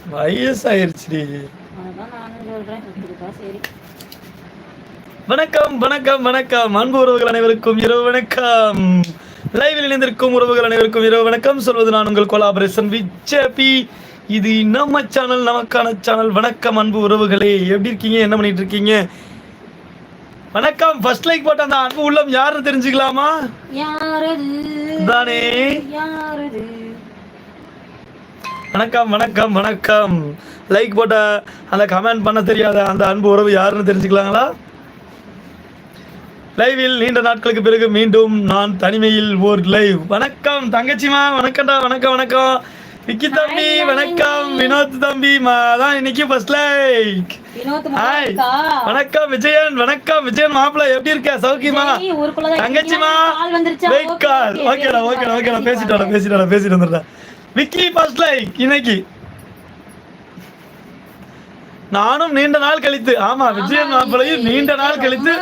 சரி. வணக்கம் வணக்கம் வணக்கம். அன்பு உறவுகள் அனைவருக்கும் இரவு வணக்கம். லைவில் இணைந்திருக்கும் உறவுகள் அனைவருக்கும் இரவு வணக்கம். சொல்வது நான் உங்கள் கொலாபரேஷன் விச்சபி இது நம்ம சேனல் நமக்கான சேனல் வணக்கம் அன்பு உறவுகளே. எப்படி இருக்கீங்க? என்ன பண்ணிட்டு இருக்கீங்க? வணக்கம். ஃபர்ஸ்ட் லைக் போட்ட அந்த அன்பு உள்ளம் யாருன்னு தெரிஞ்சுக்கலாமா? தானே. வணக்கம் வணக்கம் வணக்கம். லைக் போட்ட அந்த கமெண்ட் பண்ண தெரியாத அந்த அன்பு உறவு யாருன்னு தெரிஞ்சுக்கலாங்களா? லைவில் நீண்ட நாட்களுக்கு பிறகு மீண்டும் நான் தனிமையில் ஓர் லைவ் வணக்கம் தங்கச்சிமா வணக்கம்டா வணக்கம் வணக்கம். விக்கி தம்பி வணக்கம். வினோத் தம்பி அதான் இன்னைக்கு ஃபர்ஸ்ட் லைக் ஹாய் வணக்கம் விஜயன். வணக்கம் விஜயன் மாப்பிள்ள எப்படி இருக்க? சௌக்கியமா? தங்கச்சிமா? வெயிட் கால் ஓகேடா ஓகேடா ஓகேடா பேசி பேசிட்டாடா. பேசிட்டாடா பேசிட்டு வந்துடுறேன். விக்கி ஃபர்ஸ்ட் லைக் இன்னைக்கு. நானும் நீண்ட நாள் கழித்து ஆமா விஜயன் மாப்பிள்ளையும் நீண்ட நாள் கழித்து.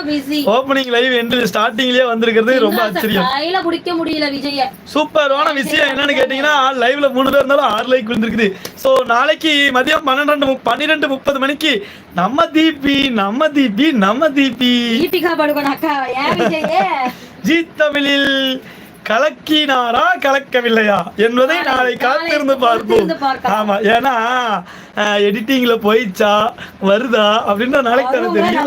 ஓப்பனிங் லைவ் என்று ஸ்டார்டிங்லயே வந்திருக்கிறது. ரொம்ப ஆச்சரியம். கையில பிடிக்க முடியல விஜய சூப்பரான விஷயம் என்னன்னு கேட்டீங்கன்னா லைவ்ல மூணு பேர் இருந்தாலும் ஆறு லைக் விழுந்திருக்குது. ஸோ நாளைக்கு மதியம் பன்னெண்டு பன்னிரெண்டு முப்பது மணிக்கு நம்ம தீபி நம்ம தீபி நம்ம தீபி. தீபிகா படுகோன் அக்கா ஜி தமிழில் கலக்கினாரா கலக்கவில்லையா என்பதை நாளை- காத்திருந்து பார்ப்போம். ஆமா ஏன்னா எடிட்டிங்ல போயிடுச்சா வருதா அப்படின்ற நாளைக்கு வருங்க, தெரியும்